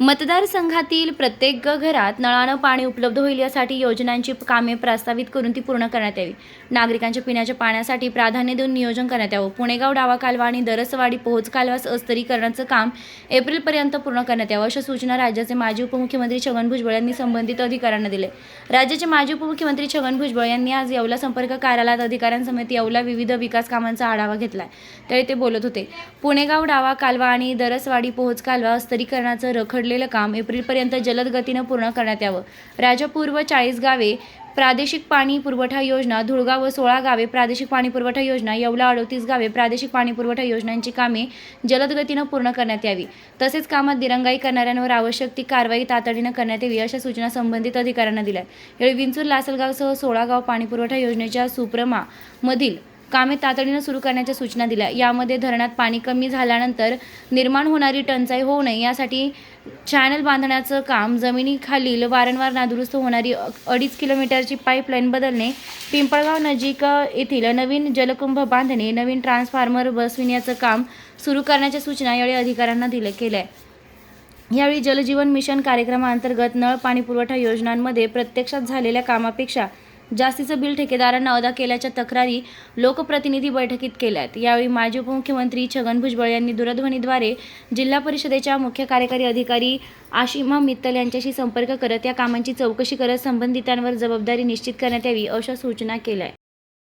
मतदारसंघातील प्रत्येक घरात नळानं पाणी उपलब्ध होईल यासाठी योजनांची कामे प्रस्तावित करून ती पूर्ण करण्यात यावी. नागरिकांच्या पिण्याच्या पाण्यासाठी प्राधान्य देऊन नियोजन करण्यात यावं. पुणेगाव डावा कालवा आणि दरसवाडी पोहोच कालवास अस्तरीकरणाचं काम एप्रिलपर्यंत पूर्ण करण्यात यावं अशा सूचना राज्याचे माजी उपमुख्यमंत्री छगन भुजबळ यांनी संबंधित अधिकाऱ्यांना दिले राज्याचे माजी उपमुख्यमंत्री छगन भुजबळ यांनी आज येवला संपर्क कार्यालयात अधिकाऱ्यांसमेत येवला विविध विकास कामांचा आढावा घेतला त्यावेळी ते बोलत होते. पुणेगाव डावा कालवा आणि दरसवाडी पोहोच कालवा अस्तरीकरणाचं रखडलेलं काम एप्रिलपर्यंत जलद गतीनं पूर्ण करण्यात यावं. राजापूर व चाळीस गावे प्रादेशिक पाणी पुरवठा योजना धुळगाव व सोळा गावे प्रादेशिक पाणी पुरवठा योजना येवला अडोतीस गावे प्रादेशिक पाणी पुरवठा योजनांची कामे जलद गतीनं पूर्ण करण्यात यावी. तसेच कामात दिरंगाई करणाऱ्यांवर आवश्यक ती कारवाई तातडीनं करण्यात यावी अशा सूचना संबंधित अधिकाऱ्यांना दिल्या यावेळी विंचूर लासलगावसह सोळा गाव पाणी पुरवठा योजनेच्या सुप्रमा मधील कामे तातडीनं सुरू करण्याच्या सूचना दिल्या. यामध्ये धरणात पाणी कमी झाल्यानंतर निर्माण होणारी टंचाई होऊ नये. यासाठी चॅनल बांधण्याचं काम जमिनीखालील वारंवार नादुरुस्त होणारी अडीच किलोमीटरची पाईपलाईन बदलणे पिंपळगाव नजीक येथील नवीन जलकुंभ बांधणे नवीन ट्रान्सफॉर्मर बसविण्याचं काम सुरू करण्याच्या सूचना यावेळी अधिकाऱ्यांना दिल्या केल्या. यावेळी जलजीवन मिशन कार्यक्रमाअंतर्गत नळ पाणी पुरवठा योजनांमध्ये प्रत्यक्षात झालेल्या कामापेक्षा जास्तीचं बिल ठेकेदारांना अदा केल्याच्या तक्रारी लोकप्रतिनिधी बैठकीत केल्यात. यावेळी माजी उपमुख्यमंत्री छगन भुजबळ यांनी दूरध्वनीद्वारे जिल्हा परिषदेच्या मुख्य कार्यकारी अधिकारी आशिमा मित्तल यांच्याशी संपर्क करत या कामांची चौकशी करत संबंधितांवर जबाबदारी निश्चित करण्यात यावी अशा सूचना केल्या